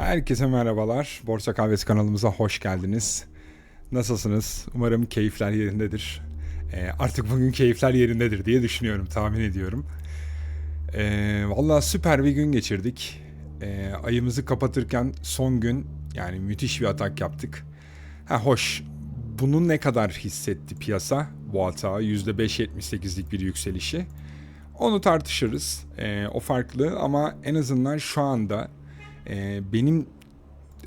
Herkese merhabalar. Borsa Kahvesi kanalımıza hoş geldiniz. Nasılsınız? Umarım keyifler yerindedir. Ee, artık bugün keyifler yerindedir diye düşünüyorum, tahmin ediyorum. Ee, Valla süper bir gün geçirdik. Ee, ayımızı kapatırken son gün yani müthiş bir atak yaptık. Ha hoş. Bunu ne kadar hissetti piyasa bu hata? %5.78'lik bir yükselişi. Onu tartışırız. Ee, o farklı ama en azından şu anda e, benim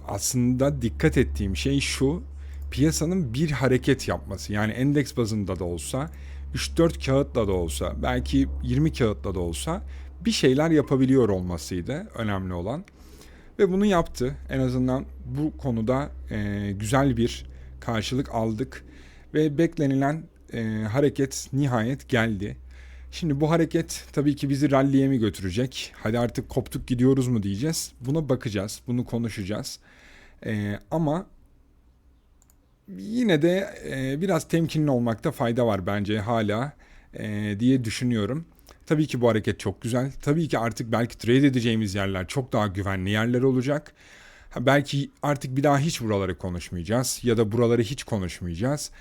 aslında dikkat ettiğim şey şu. Piyasanın bir hareket yapması. Yani endeks bazında da olsa, 3-4 kağıtla da olsa, belki 20 kağıtla da olsa bir şeyler yapabiliyor olmasıydı önemli olan. Ve bunu yaptı. En azından bu konuda e, güzel bir karşılık aldık. Ve beklenilen e, hareket nihayet geldi. Şimdi bu hareket tabii ki bizi ralliye mi götürecek? Hadi artık koptuk gidiyoruz mu diyeceğiz. Buna bakacağız, bunu konuşacağız. Ee, ama yine de e, biraz temkinli olmakta fayda var bence hala e, diye düşünüyorum. Tabii ki bu hareket çok güzel. Tabii ki artık belki trade edeceğimiz yerler çok daha güvenli yerler olacak. Belki artık bir daha hiç buraları konuşmayacağız ya da buraları hiç konuşmayacağız.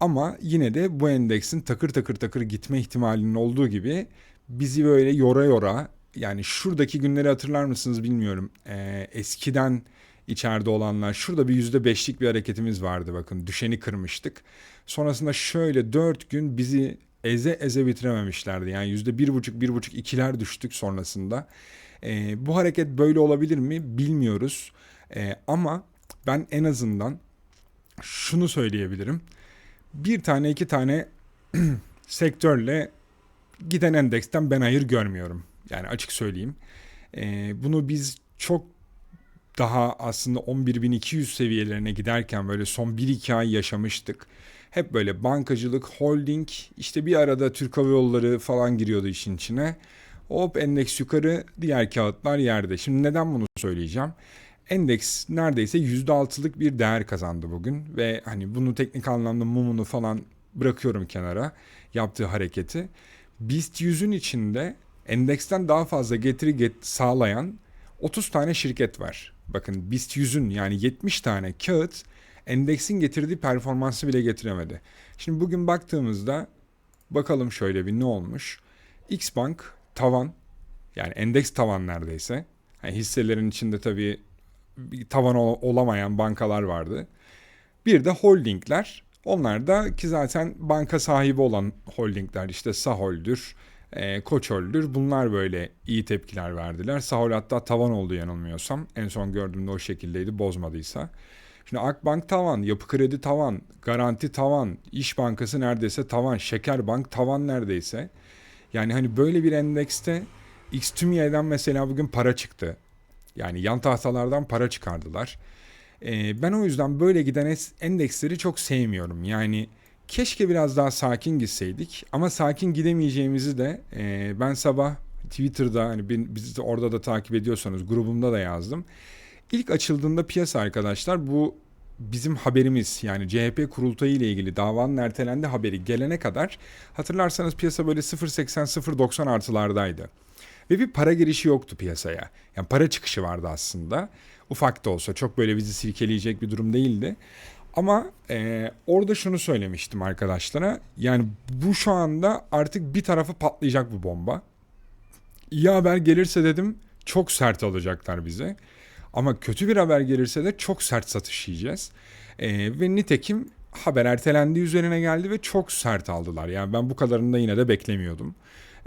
Ama yine de bu endeksin takır takır takır gitme ihtimalinin olduğu gibi bizi böyle yora yora yani şuradaki günleri hatırlar mısınız bilmiyorum. Ee, eskiden içeride olanlar şurada bir yüzde beşlik bir hareketimiz vardı bakın düşeni kırmıştık. Sonrasında şöyle dört gün bizi eze eze bitirememişlerdi. Yani yüzde bir buçuk bir buçuk ikiler düştük sonrasında. Ee, bu hareket böyle olabilir mi bilmiyoruz. Ee, ama ben en azından şunu söyleyebilirim bir tane iki tane sektörle giden endeksten ben hayır görmüyorum. Yani açık söyleyeyim. Ee, bunu biz çok daha aslında 11.200 seviyelerine giderken böyle son 1-2 ay yaşamıştık. Hep böyle bankacılık, holding, işte bir arada Türk Hava Yolları falan giriyordu işin içine. Hop endeks yukarı, diğer kağıtlar yerde. Şimdi neden bunu söyleyeceğim? Endeks neredeyse %6'lık bir değer kazandı bugün ve hani bunu teknik anlamda mumunu falan bırakıyorum kenara yaptığı hareketi. BIST 100'ün içinde endeksten daha fazla getiri get sağlayan 30 tane şirket var. Bakın BIST 100'ün yani 70 tane kağıt endeksin getirdiği performansı bile getiremedi. Şimdi bugün baktığımızda bakalım şöyle bir ne olmuş. Xbank tavan yani endeks tavan neredeyse. Yani hisselerin içinde tabii bir tavan olamayan bankalar vardı. Bir de holdingler. Onlar da ki zaten banka sahibi olan holdingler işte Sahol'dür, e, Koçol'dür. Bunlar böyle iyi tepkiler verdiler. Sahol hatta tavan oldu yanılmıyorsam. En son gördüğümde o şekildeydi bozmadıysa. Şimdi Akbank tavan, Yapı Kredi tavan, Garanti tavan, İş Bankası neredeyse tavan, Şekerbank tavan neredeyse. Yani hani böyle bir endekste Xtümiye'den mesela bugün para çıktı. Yani yan tahtalardan para çıkardılar. E, ben o yüzden böyle giden endeksleri çok sevmiyorum. Yani keşke biraz daha sakin gitseydik ama sakin gidemeyeceğimizi de e, ben sabah Twitter'da hani bizi de orada da takip ediyorsanız grubumda da yazdım. İlk açıldığında piyasa arkadaşlar bu bizim haberimiz yani CHP kurultayı ile ilgili davanın ertelendi haberi gelene kadar hatırlarsanız piyasa böyle 0.80 0.90 artılardaydı. Ve bir para girişi yoktu piyasaya. Yani para çıkışı vardı aslında. Ufak da olsa çok böyle bizi silkeleyecek bir durum değildi. Ama e, orada şunu söylemiştim arkadaşlara. Yani bu şu anda artık bir tarafı patlayacak bu bomba. İyi haber gelirse dedim çok sert alacaklar bizi. Ama kötü bir haber gelirse de çok sert satış yiyeceğiz. E, ve nitekim haber ertelendi üzerine geldi ve çok sert aldılar. Yani ben bu kadarını da yine de beklemiyordum.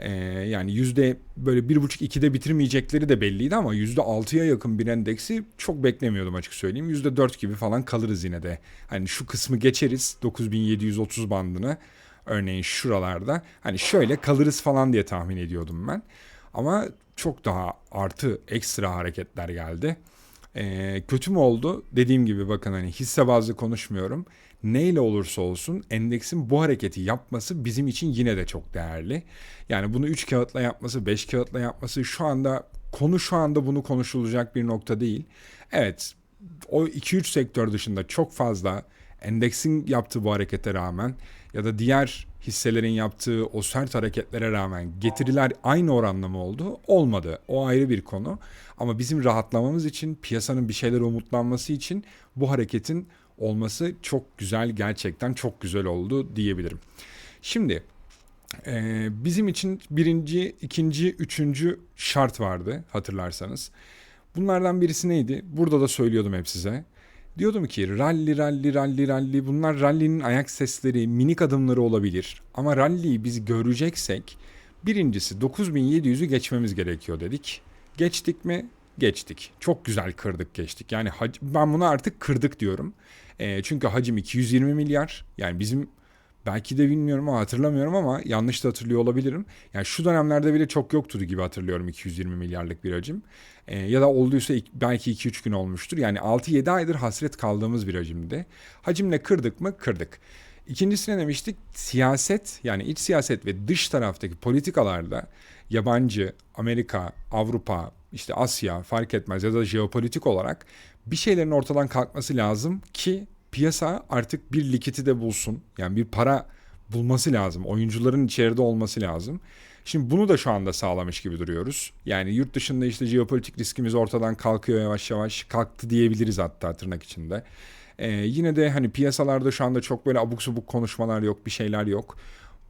Ee, yani yüzde böyle bir buçuk ikide bitirmeyecekleri de belliydi ama yüzde altıya yakın bir endeksi çok beklemiyordum açık söyleyeyim. Yüzde dört gibi falan kalırız yine de. Hani şu kısmı geçeriz 9730 bandını örneğin şuralarda. Hani şöyle kalırız falan diye tahmin ediyordum ben. Ama çok daha artı ekstra hareketler geldi. Ee, kötü mü oldu? Dediğim gibi bakın hani hisse bazlı konuşmuyorum. Neyle olursa olsun endeksin bu hareketi yapması bizim için yine de çok değerli. Yani bunu 3 kağıtla yapması, 5 kağıtla yapması şu anda konu şu anda bunu konuşulacak bir nokta değil. Evet o 2-3 sektör dışında çok fazla endeksin yaptığı bu harekete rağmen ya da diğer hisselerin yaptığı o sert hareketlere rağmen getiriler aynı oranda mı oldu? Olmadı. O ayrı bir konu. Ama bizim rahatlamamız için, piyasanın bir şeyler umutlanması için bu hareketin olması çok güzel, gerçekten çok güzel oldu diyebilirim. Şimdi ee, bizim için birinci, ikinci, üçüncü şart vardı hatırlarsanız. Bunlardan birisi neydi? Burada da söylüyordum hep size. Diyordum ki ralli ralli ralli ralli bunlar rallinin ayak sesleri minik adımları olabilir. Ama ralliyi biz göreceksek birincisi 9700'ü geçmemiz gerekiyor dedik. Geçtik mi? Geçtik. Çok güzel kırdık geçtik. Yani ben bunu artık kırdık diyorum. E, çünkü hacim 220 milyar. Yani bizim belki de bilmiyorum ama hatırlamıyorum ama yanlış da hatırlıyor olabilirim. Yani şu dönemlerde bile çok yoktu gibi hatırlıyorum 220 milyarlık bir hacim. E, ya da olduysa belki 2-3 gün olmuştur. Yani 6-7 aydır hasret kaldığımız bir hacimdi. Hacimle kırdık mı? Kırdık. İkincisine demiştik siyaset yani iç siyaset ve dış taraftaki politikalarda yabancı, Amerika, Avrupa, işte Asya fark etmez ya da jeopolitik olarak bir şeylerin ortadan kalkması lazım ki piyasa artık bir likiti de bulsun. Yani bir para bulması lazım. Oyuncuların içeride olması lazım. Şimdi bunu da şu anda sağlamış gibi duruyoruz. Yani yurt dışında işte jeopolitik riskimiz ortadan kalkıyor yavaş yavaş. Kalktı diyebiliriz hatta tırnak içinde. Ee, yine de hani piyasalarda şu anda çok böyle abuk subuk konuşmalar yok, bir şeyler yok.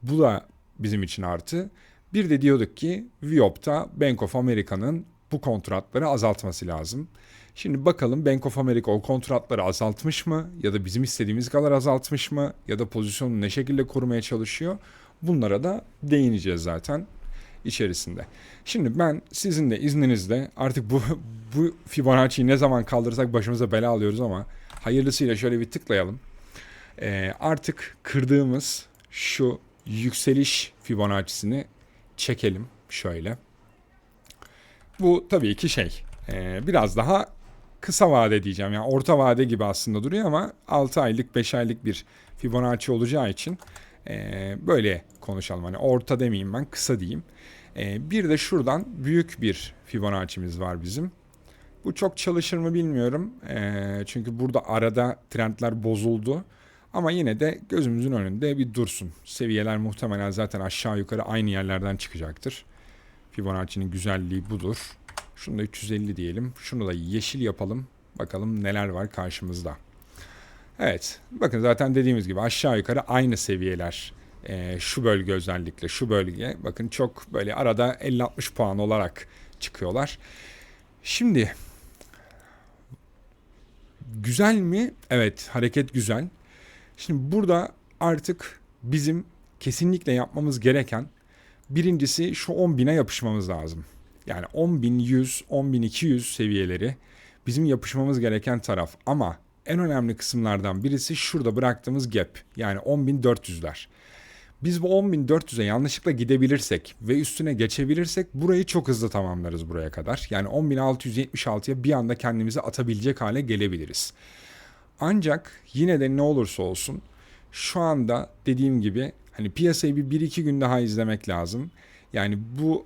Bu da bizim için artı. Bir de diyorduk ki Viop'ta Bank of America'nın bu kontratları azaltması lazım. Şimdi bakalım Bank of America o kontratları azaltmış mı ya da bizim istediğimiz kadar azaltmış mı ya da pozisyonunu ne şekilde korumaya çalışıyor? Bunlara da değineceğiz zaten içerisinde. Şimdi ben sizin de izninizle artık bu bu Fibonacci'yi ne zaman kaldırırsak başımıza bela alıyoruz ama hayırlısıyla şöyle bir tıklayalım. Ee, artık kırdığımız şu yükseliş Fibonacci'sini çekelim şöyle. Bu tabii ki şey e, biraz daha kısa vade diyeceğim. Yani orta vade gibi aslında duruyor ama 6 aylık 5 aylık bir Fibonacci olacağı için e, böyle konuşalım. Hani orta demeyeyim ben kısa diyeyim. E, bir de şuradan büyük bir Fibonacci'miz var bizim. Bu çok çalışır mı bilmiyorum. E, çünkü burada arada trendler bozuldu. Ama yine de gözümüzün önünde bir dursun. Seviyeler muhtemelen zaten aşağı yukarı aynı yerlerden çıkacaktır. Fibonacci'nin güzelliği budur. Şunu da 350 diyelim. Şunu da yeşil yapalım. Bakalım neler var karşımızda. Evet. Bakın zaten dediğimiz gibi aşağı yukarı aynı seviyeler. Ee, şu bölge özellikle şu bölge. Bakın çok böyle arada 50-60 puan olarak çıkıyorlar. Şimdi güzel mi? Evet hareket güzel. Şimdi burada artık bizim kesinlikle yapmamız gereken birincisi şu 10 bine yapışmamız lazım. Yani 10.100, 10.200 seviyeleri bizim yapışmamız gereken taraf. Ama en önemli kısımlardan birisi şurada bıraktığımız gap. Yani 10.400'ler. Biz bu 10.400'e yanlışlıkla gidebilirsek ve üstüne geçebilirsek burayı çok hızlı tamamlarız buraya kadar. Yani 10.676'ya bir anda kendimizi atabilecek hale gelebiliriz. Ancak yine de ne olursa olsun şu anda dediğim gibi hani piyasayı bir, bir iki gün daha izlemek lazım. Yani bu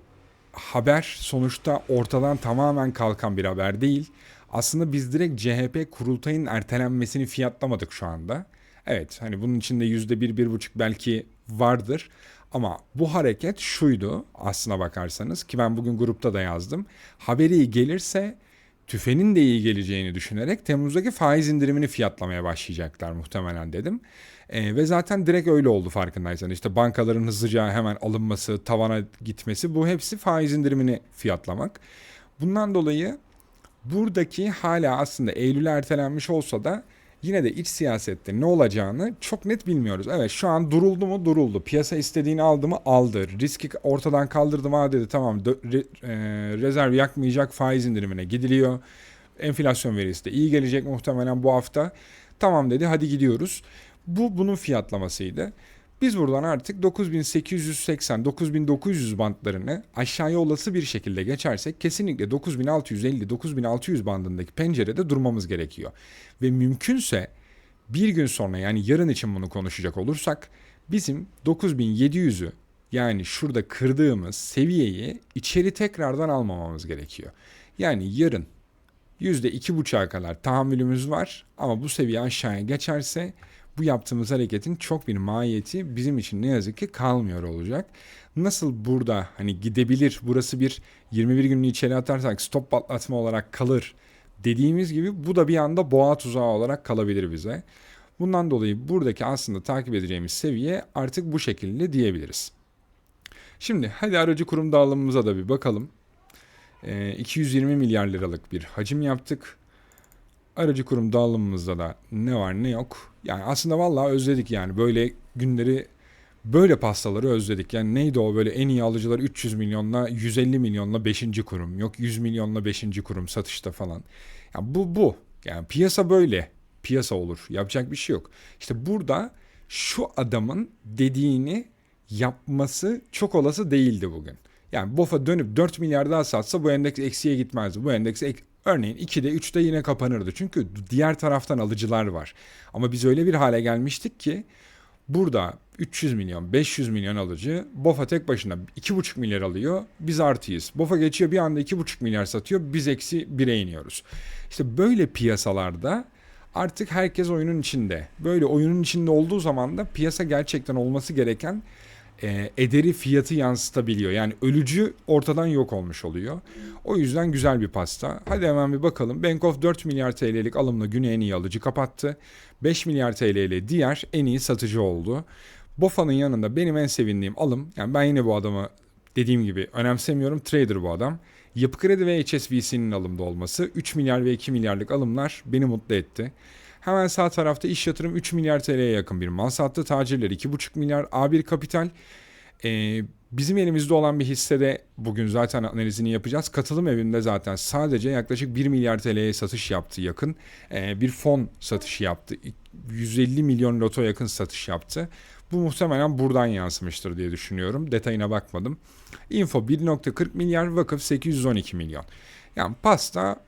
haber sonuçta ortadan tamamen kalkan bir haber değil. Aslında biz direkt CHP kurultayın ertelenmesini fiyatlamadık şu anda. Evet hani bunun içinde yüzde bir, bir buçuk belki vardır. Ama bu hareket şuydu aslına bakarsanız ki ben bugün grupta da yazdım. Haberi iyi gelirse tüfenin de iyi geleceğini düşünerek Temmuz'daki faiz indirimini fiyatlamaya başlayacaklar muhtemelen dedim. E, ve zaten direkt öyle oldu farkındaysan. İşte bankaların hızlıca hemen alınması, tavana gitmesi bu hepsi faiz indirimini fiyatlamak. Bundan dolayı buradaki hala aslında Eylül'e ertelenmiş olsa da yine de iç siyasette ne olacağını çok net bilmiyoruz. Evet şu an duruldu mu duruldu. Piyasa istediğini aldı mı aldı. Riski ortadan kaldırdı mı dedi tamam re, e, rezerv yakmayacak faiz indirimine gidiliyor. Enflasyon verisi de iyi gelecek muhtemelen bu hafta. Tamam dedi hadi gidiyoruz. Bu bunun fiyatlamasıydı. Biz buradan artık 9880 9900 bantlarını aşağıya olası bir şekilde geçersek kesinlikle 9650 9600 bandındaki pencerede durmamız gerekiyor. Ve mümkünse bir gün sonra yani yarın için bunu konuşacak olursak bizim 9700'ü yani şurada kırdığımız seviyeyi içeri tekrardan almamamız gerekiyor. Yani yarın %2,5'a kadar tahammülümüz var ama bu seviye aşağıya geçerse bu yaptığımız hareketin çok bir mahiyeti bizim için ne yazık ki kalmıyor olacak. Nasıl burada hani gidebilir burası bir 21 gününü içeri atarsak stop patlatma olarak kalır dediğimiz gibi bu da bir anda boğa tuzağı olarak kalabilir bize. Bundan dolayı buradaki aslında takip edeceğimiz seviye artık bu şekilde diyebiliriz. Şimdi hadi aracı kurum dağılımımıza da bir bakalım. Ee, 220 milyar liralık bir hacim yaptık. Aracı kurum dağılımımızda da ne var ne yok. Yani aslında vallahi özledik yani böyle günleri böyle pastaları özledik. Yani neydi o böyle en iyi alıcılar 300 milyonla 150 milyonla 5. kurum. Yok 100 milyonla 5. kurum satışta falan. Yani bu bu. Yani piyasa böyle. Piyasa olur. Yapacak bir şey yok. İşte burada şu adamın dediğini yapması çok olası değildi bugün. Yani BOFA dönüp 4 milyar daha satsa bu endeks eksiye gitmezdi. Bu endeks ek, örneğin 2'de 3'te yine kapanırdı. Çünkü diğer taraftan alıcılar var. Ama biz öyle bir hale gelmiştik ki burada 300 milyon, 500 milyon alıcı BOFA tek başına 2,5 milyar alıyor. Biz artıyız. BOFA geçiyor bir anda 2,5 milyar satıyor. Biz eksi 1'e iniyoruz. İşte böyle piyasalarda artık herkes oyunun içinde. Böyle oyunun içinde olduğu zaman da piyasa gerçekten olması gereken e, ederi fiyatı yansıtabiliyor. Yani ölücü ortadan yok olmuş oluyor. O yüzden güzel bir pasta. Hadi hemen bir bakalım. Bank of 4 milyar TL'lik alımla günü en iyi alıcı kapattı. 5 milyar TL ile diğer en iyi satıcı oldu. BOFA'nın yanında benim en sevindiğim alım, yani ben yine bu adamı dediğim gibi önemsemiyorum. Trader bu adam. Yapı Kredi ve HSBC'nin alımda olması 3 milyar ve 2 milyarlık alımlar beni mutlu etti. Hemen sağ tarafta iş yatırım 3 milyar TL'ye yakın bir mal sattı. Tacirler 2,5 milyar. A1 Kapital ee, bizim elimizde olan bir hissede bugün zaten analizini yapacağız. Katılım evinde zaten sadece yaklaşık 1 milyar TL'ye satış yaptı yakın. Ee, bir fon satışı yaptı. 150 milyon loto yakın satış yaptı. Bu muhtemelen buradan yansımıştır diye düşünüyorum. Detayına bakmadım. Info 1.40 milyar, vakıf 812 milyon. Yani pasta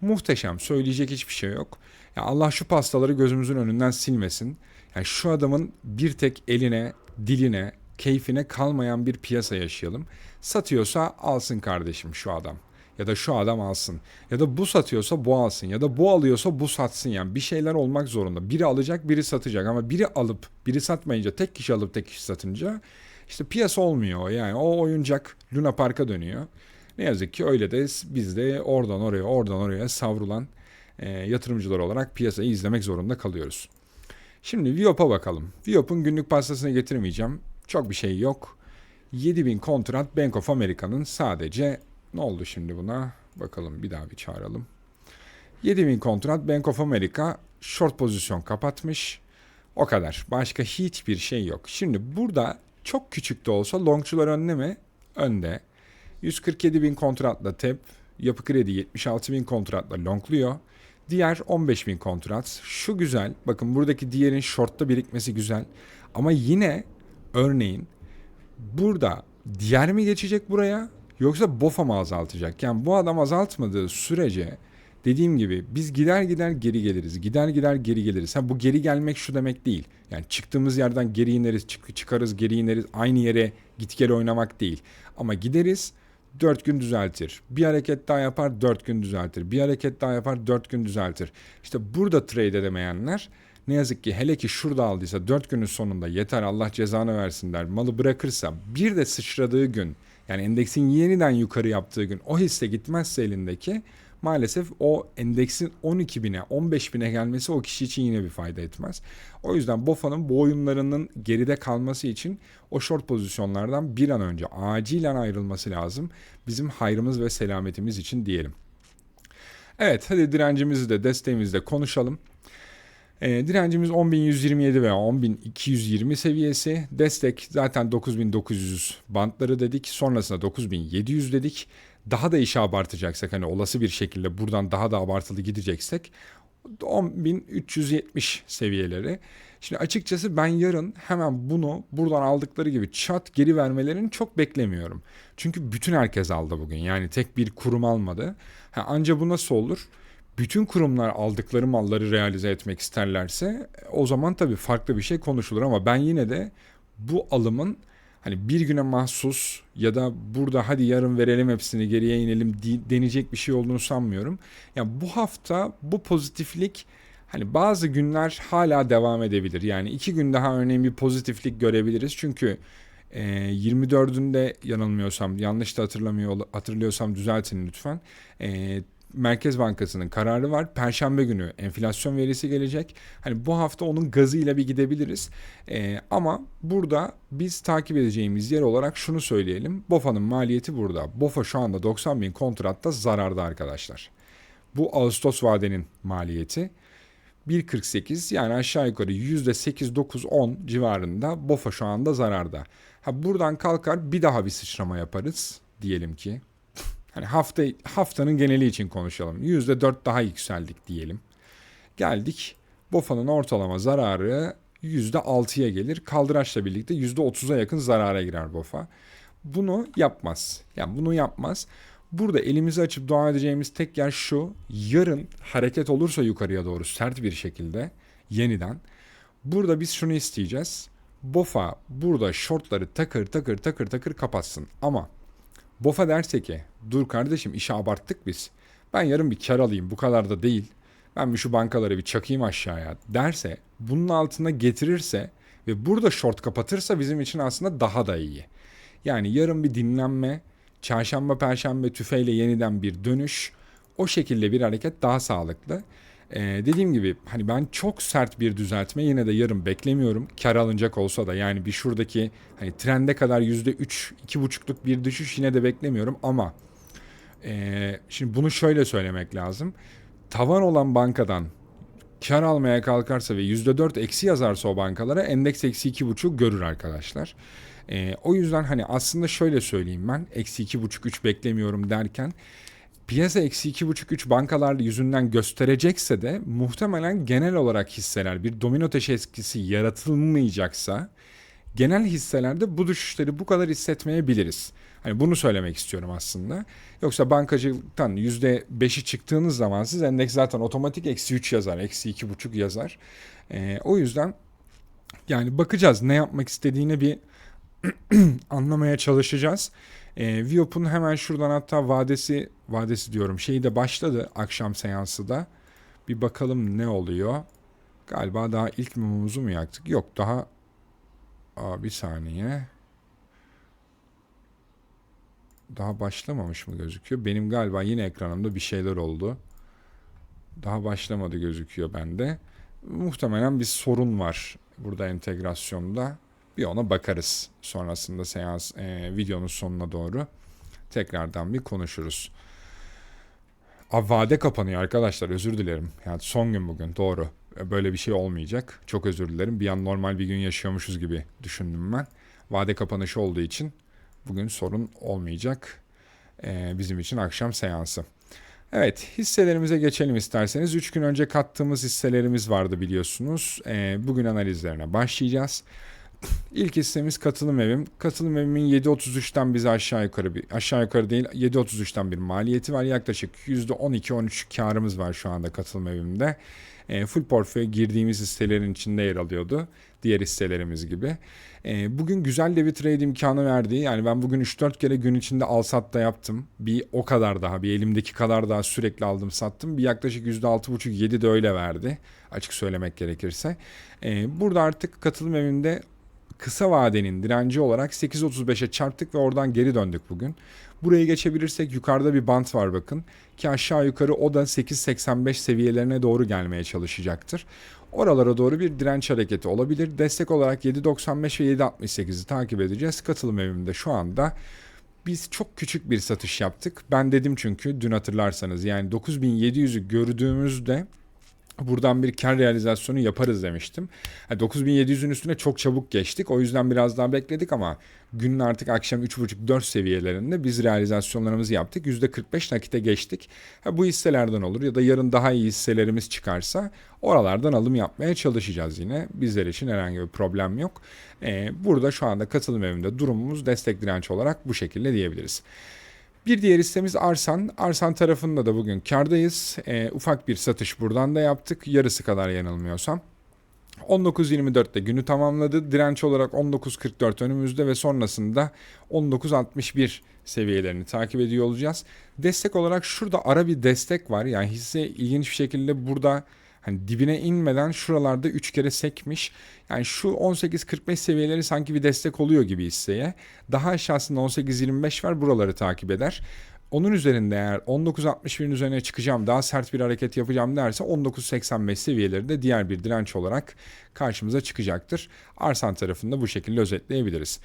muhteşem. Söyleyecek hiçbir şey yok. Ya Allah şu pastaları gözümüzün önünden silmesin. Yani şu adamın bir tek eline, diline, keyfine kalmayan bir piyasa yaşayalım. Satıyorsa alsın kardeşim şu adam. Ya da şu adam alsın. Ya da bu satıyorsa bu alsın. Ya da bu alıyorsa bu satsın. Yani bir şeyler olmak zorunda. Biri alacak biri satacak. Ama biri alıp biri satmayınca tek kişi alıp tek kişi satınca işte piyasa olmuyor. Yani o oyuncak Luna Park'a dönüyor. Ne yazık ki öyle de biz de oradan oraya oradan oraya savrulan e, yatırımcılar olarak piyasayı izlemek zorunda kalıyoruz. Şimdi Viop'a bakalım. Viop'un günlük pastasını getirmeyeceğim. Çok bir şey yok. 7000 kontrat Bank of America'nın sadece ne oldu şimdi buna? Bakalım bir daha bir çağıralım. 7000 kontrat Bank of America short pozisyon kapatmış. O kadar. Başka hiçbir şey yok. Şimdi burada çok küçük de olsa longçular önde mi? Önde. 147 bin kontratla TEP, Yapı Kredi 76 bin kontratla longluyor. Diğer 15 bin kontrat. Şu güzel. Bakın buradaki diğerin shortta birikmesi güzel. Ama yine örneğin burada diğer mi geçecek buraya yoksa BOFA mı azaltacak? Yani bu adam azaltmadığı sürece dediğim gibi biz gider gider geri geliriz. Gider gider geri geliriz. Ha bu geri gelmek şu demek değil. Yani çıktığımız yerden geri ineriz, çık çıkarız, geri ineriz. Aynı yere git gel oynamak değil. Ama gideriz 4 gün düzeltir. Bir hareket daha yapar 4 gün düzeltir. Bir hareket daha yapar 4 gün düzeltir. İşte burada trade edemeyenler ne yazık ki hele ki şurada aldıysa 4 günün sonunda yeter Allah cezanı versin der. Malı bırakırsa bir de sıçradığı gün yani endeksin yeniden yukarı yaptığı gün o hisse gitmezse elindeki maalesef o endeksin 12 bine 15 bine gelmesi o kişi için yine bir fayda etmez. O yüzden BOFA'nın bu oyunlarının geride kalması için o short pozisyonlardan bir an önce acilen ayrılması lazım. Bizim hayrımız ve selametimiz için diyelim. Evet hadi direncimizi de desteğimizi de konuşalım. E, direncimiz 10.127 veya 10.220 seviyesi. Destek zaten 9.900 bantları dedik. Sonrasında 9.700 dedik. Daha da işe abartacaksak hani olası bir şekilde buradan daha da abartılı gideceksek 10.370 seviyeleri. Şimdi açıkçası ben yarın hemen bunu buradan aldıkları gibi çat geri vermelerini çok beklemiyorum. Çünkü bütün herkes aldı bugün. Yani tek bir kurum almadı. Ha, anca bu nasıl olur? bütün kurumlar aldıkları malları realize etmek isterlerse o zaman tabii farklı bir şey konuşulur ama ben yine de bu alımın hani bir güne mahsus ya da burada hadi yarın verelim hepsini geriye inelim denecek bir şey olduğunu sanmıyorum. Yani bu hafta bu pozitiflik Hani bazı günler hala devam edebilir. Yani iki gün daha örneğin bir pozitiflik görebiliriz. Çünkü e, 24'ünde yanılmıyorsam, yanlış da hatırlamıyor hatırlıyorsam düzeltin lütfen. Merkez Bankası'nın kararı var. Perşembe günü enflasyon verisi gelecek. Hani bu hafta onun gazıyla bir gidebiliriz. Ee, ama burada biz takip edeceğimiz yer olarak şunu söyleyelim. BOFA'nın maliyeti burada. BOFA şu anda 90 bin kontratta zararda arkadaşlar. Bu Ağustos vadenin maliyeti. 1.48 yani aşağı yukarı %8-9-10 civarında BOFA şu anda zararda. Ha buradan kalkar bir daha bir sıçrama yaparız diyelim ki. Hani hafta haftanın geneli için konuşalım. %4 daha yükseldik diyelim. Geldik BOFA'nın ortalama zararı %6'ya gelir. Kaldıraçla birlikte %30'a yakın zarara girer BOFA. Bunu yapmaz. Yani bunu yapmaz. Burada elimizi açıp dua edeceğimiz tek yer şu. Yarın hareket olursa yukarıya doğru sert bir şekilde yeniden. Burada biz şunu isteyeceğiz. BOFA burada shortları takır takır takır takır kapatsın. Ama BOFA derse ki dur kardeşim işi abarttık biz. Ben yarın bir kar alayım bu kadar da değil. Ben bir şu bankaları bir çakayım aşağıya derse bunun altına getirirse ve burada short kapatırsa bizim için aslında daha da iyi. Yani yarın bir dinlenme, çarşamba perşembe tüfeyle yeniden bir dönüş. O şekilde bir hareket daha sağlıklı. Ee, dediğim gibi hani ben çok sert bir düzeltme yine de yarın beklemiyorum. Kar alınacak olsa da yani bir şuradaki hani trende kadar yüzde üç, iki buçukluk bir düşüş yine de beklemiyorum ama e, şimdi bunu şöyle söylemek lazım. Tavan olan bankadan kar almaya kalkarsa ve yüzde dört eksi yazarsa o bankalara endeks eksi iki buçuk görür arkadaşlar. E, o yüzden hani aslında şöyle söyleyeyim ben eksi iki buçuk üç beklemiyorum derken piyasa eksi iki buçuk üç bankalar yüzünden gösterecekse de muhtemelen genel olarak hisseler bir domino taşı etkisi yaratılmayacaksa genel hisselerde bu düşüşleri bu kadar hissetmeyebiliriz. Hani bunu söylemek istiyorum aslında. Yoksa bankacılıktan %5'i çıktığınız zaman siz endeks zaten otomatik eksi 3 yazar, eksi 2,5 yazar. Ee, o yüzden yani bakacağız ne yapmak istediğini bir anlamaya çalışacağız. E, Viop'un hemen şuradan hatta vadesi vadesi diyorum şeyi de başladı akşam seansı da. Bir bakalım ne oluyor. Galiba daha ilk mumumuzu mu yaktık? Yok daha Aa, bir saniye. Daha başlamamış mı gözüküyor? Benim galiba yine ekranımda bir şeyler oldu. Daha başlamadı gözüküyor bende. Muhtemelen bir sorun var burada entegrasyonda. Bir ona bakarız sonrasında seans e, videonun sonuna doğru. Tekrardan bir konuşuruz. Abi vade kapanıyor arkadaşlar özür dilerim. Yani son gün bugün doğru. Böyle bir şey olmayacak. Çok özür dilerim. Bir an normal bir gün yaşıyormuşuz gibi düşündüm ben. Vade kapanışı olduğu için bugün sorun olmayacak. Ee, bizim için akşam seansı. Evet hisselerimize geçelim isterseniz. 3 gün önce kattığımız hisselerimiz vardı biliyorsunuz. Ee, bugün analizlerine başlayacağız. İlk hissemiz katılım evim. Katılım evimin 7.33'ten bize aşağı yukarı bir aşağı yukarı değil 7.33'ten bir maliyeti var. Yaklaşık %12-13 karımız var şu anda katılım evimde. E, full portföy girdiğimiz hisselerin içinde yer alıyordu. Diğer hisselerimiz gibi. E, bugün güzel de bir trade imkanı verdi. Yani ben bugün 3-4 kere gün içinde al sat da yaptım. Bir o kadar daha bir elimdeki kadar daha sürekli aldım sattım. Bir yaklaşık %6.5-7 de öyle verdi. Açık söylemek gerekirse. E, burada artık katılım evinde kısa vadenin direnci olarak 8.35'e çarptık ve oradan geri döndük bugün. Burayı geçebilirsek yukarıda bir bant var bakın. Ki aşağı yukarı o da 8.85 seviyelerine doğru gelmeye çalışacaktır. Oralara doğru bir direnç hareketi olabilir. Destek olarak 7.95 ve 7.68'i takip edeceğiz. Katılım evimde şu anda biz çok küçük bir satış yaptık. Ben dedim çünkü dün hatırlarsanız yani 9700'ü gördüğümüzde buradan bir kar realizasyonu yaparız demiştim. Yani 9700'ün üstüne çok çabuk geçtik. O yüzden biraz daha bekledik ama günün artık akşam 3.5-4 seviyelerinde biz realizasyonlarımızı yaptık. %45 nakite geçtik. Ha, bu hisselerden olur ya da yarın daha iyi hisselerimiz çıkarsa oralardan alım yapmaya çalışacağız yine. Bizler için herhangi bir problem yok. Ee, burada şu anda katılım evinde durumumuz destek direnç olarak bu şekilde diyebiliriz. Bir diğer hissemiz Arsan. Arsan tarafında da bugün kardayız. E, ufak bir satış buradan da yaptık. Yarısı kadar yanılmıyorsam. 19.24'te günü tamamladı. Direnç olarak 19.44 önümüzde ve sonrasında 19.61 seviyelerini takip ediyor olacağız. Destek olarak şurada ara bir destek var. Yani hisse ilginç bir şekilde burada Hani dibine inmeden şuralarda 3 kere sekmiş. Yani şu 18.45 seviyeleri sanki bir destek oluyor gibi hisseye. Daha aşağısında 18.25 var buraları takip eder. Onun üzerinde eğer 19.61'in üzerine çıkacağım daha sert bir hareket yapacağım derse 19.85 seviyeleri de diğer bir direnç olarak karşımıza çıkacaktır. Arsan tarafında bu şekilde özetleyebiliriz.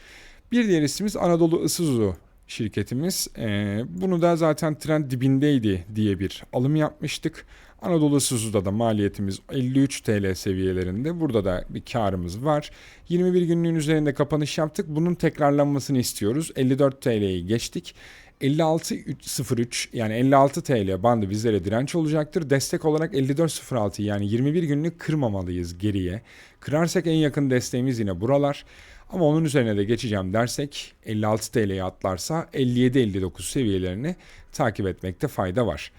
Bir diğer ismimiz Anadolu Isuzu şirketimiz. Ee, bunu da zaten trend dibindeydi diye bir alım yapmıştık. Anadolu Isuzu'da da maliyetimiz 53 TL seviyelerinde. Burada da bir karımız var. 21 günlüğün üzerinde kapanış yaptık. Bunun tekrarlanmasını istiyoruz. 54 TL'yi geçtik. 56.03 yani 56 TL bandı bizlere direnç olacaktır. Destek olarak 54.06 yani 21 günlük kırmamalıyız geriye. Kırarsak en yakın desteğimiz yine buralar. Ama onun üzerine de geçeceğim dersek 56 TL'ye atlarsa 57-59 seviyelerini takip etmekte fayda var.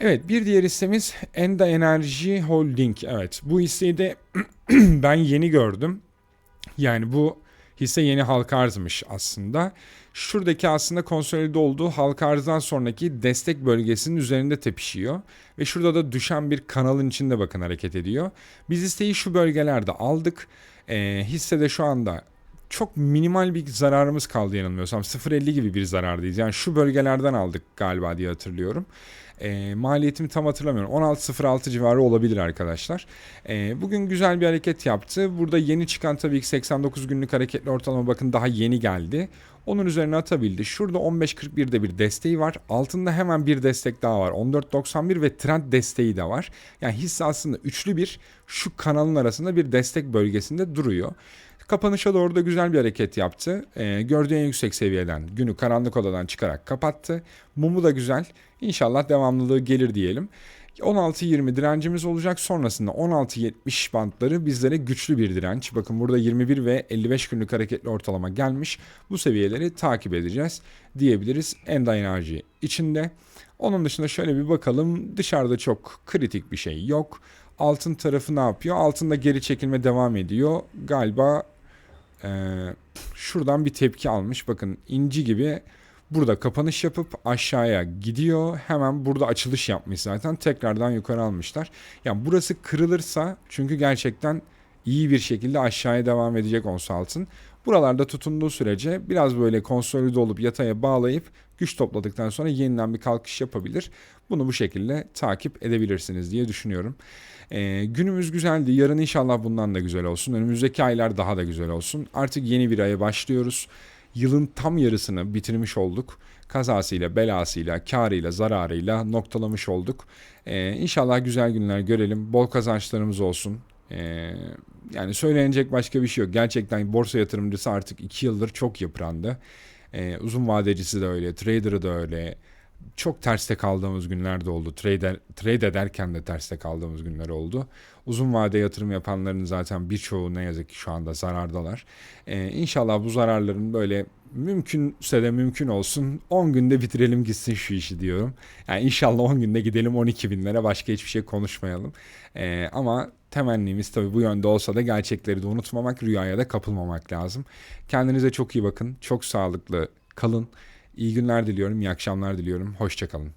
Evet bir diğer hissemiz Enda Enerji Holding. Evet bu hisseyi de ben yeni gördüm. Yani bu hisse yeni halka arzmış aslında. Şuradaki aslında konsolide olduğu halka arzdan sonraki destek bölgesinin üzerinde tepişiyor. Ve şurada da düşen bir kanalın içinde bakın hareket ediyor. Biz hisseyi şu bölgelerde aldık. E, hissede şu anda çok minimal bir zararımız kaldı yanılmıyorsam. 0.50 gibi bir zarardayız. Yani şu bölgelerden aldık galiba diye hatırlıyorum. E, maliyetimi tam hatırlamıyorum. 16.06 civarı olabilir arkadaşlar. E, bugün güzel bir hareket yaptı. Burada yeni çıkan tabii ki 89 günlük hareketli ortalama bakın daha yeni geldi. Onun üzerine atabildi. Şurada 15.41'de bir desteği var. Altında hemen bir destek daha var. 14.91 ve trend desteği de var. Yani hisse aslında üçlü bir şu kanalın arasında bir destek bölgesinde duruyor. Kapanışa doğru da güzel bir hareket yaptı. Ee, gördüğü en yüksek seviyeden günü karanlık odadan çıkarak kapattı. Mumu da güzel. İnşallah devamlılığı gelir diyelim. 16-20 direncimiz olacak. Sonrasında 16-70 bantları bizlere güçlü bir direnç. Bakın burada 21 ve 55 günlük hareketli ortalama gelmiş. Bu seviyeleri takip edeceğiz diyebiliriz. Enda Enerji içinde. Onun dışında şöyle bir bakalım. Dışarıda çok kritik bir şey yok. Altın tarafı ne yapıyor? Altında geri çekilme devam ediyor. Galiba ee, şuradan bir tepki almış. Bakın inci gibi burada kapanış yapıp aşağıya gidiyor. Hemen burada açılış yapmış zaten. Tekrardan yukarı almışlar. Yani burası kırılırsa çünkü gerçekten iyi bir şekilde aşağıya devam edecek ons altın. Buralarda tutunduğu sürece biraz böyle konsolide olup yataya bağlayıp güç topladıktan sonra yeniden bir kalkış yapabilir. Bunu bu şekilde takip edebilirsiniz diye düşünüyorum. Ee, günümüz güzeldi. Yarın inşallah bundan da güzel olsun. Önümüzdeki aylar daha da güzel olsun. Artık yeni bir aya başlıyoruz. Yılın tam yarısını bitirmiş olduk. Kazasıyla, belasıyla, karıyla, zararıyla noktalamış olduk. Ee, inşallah güzel günler görelim. Bol kazançlarımız olsun. Ee, yani söylenecek başka bir şey yok. Gerçekten borsa yatırımcısı artık 2 yıldır çok yıprandı. Ee, uzun vadecisi de öyle, trader'ı da öyle. Çok terste kaldığımız günler de oldu. Trade, trade ederken de terste kaldığımız günler oldu. Uzun vade yatırım yapanların zaten birçoğu ne yazık ki şu anda zarardalar. Ee, inşallah bu zararların böyle mümkünse de mümkün olsun 10 günde bitirelim gitsin şu işi diyorum. Yani inşallah 10 günde gidelim 12 binlere başka hiçbir şey konuşmayalım. Ee, ama temennimiz tabii bu yönde olsa da gerçekleri de unutmamak, rüyaya da kapılmamak lazım. Kendinize çok iyi bakın, çok sağlıklı kalın. İyi günler diliyorum, iyi akşamlar diliyorum. Hoşçakalın.